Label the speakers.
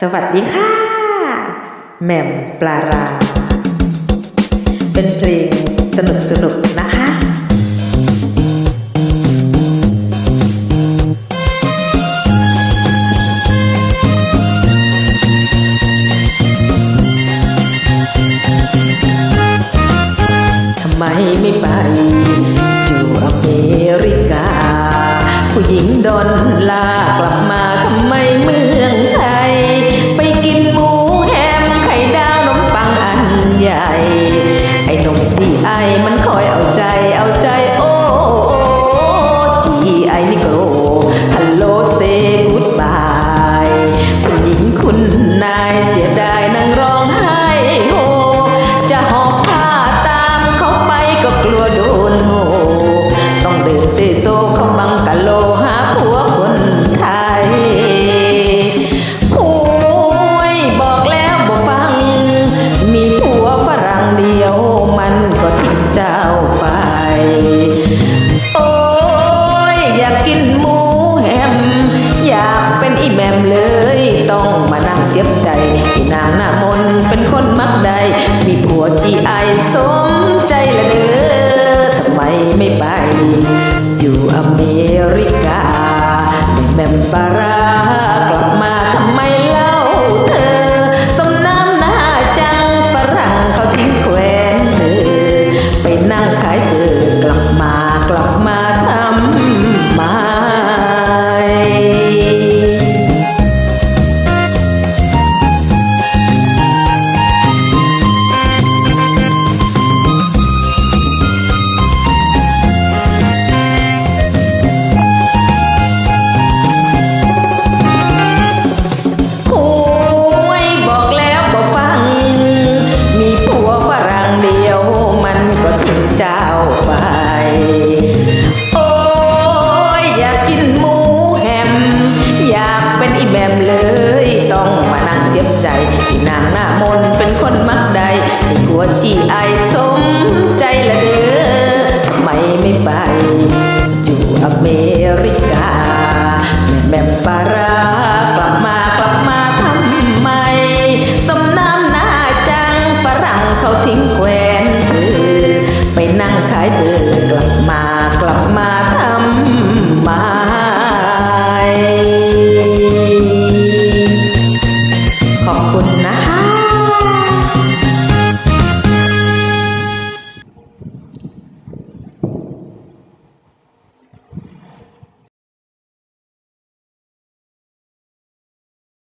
Speaker 1: สวัสดีค่ะแม่มปลารา เป็นเพลงสนุกสนุกนะคะทำไมไม่ไปจูอเมริกา ผู้หญิงดอนลากลับ โอ้ยอยากกินหมูแฮม อยากเป็นอีแมมเลย ต้องมานั่งเจ็บใจอีนางหน้ามนเป็นคนมักใด มีผัวจีไอสมใจละเนอทำไมไม่ไป 我的爱。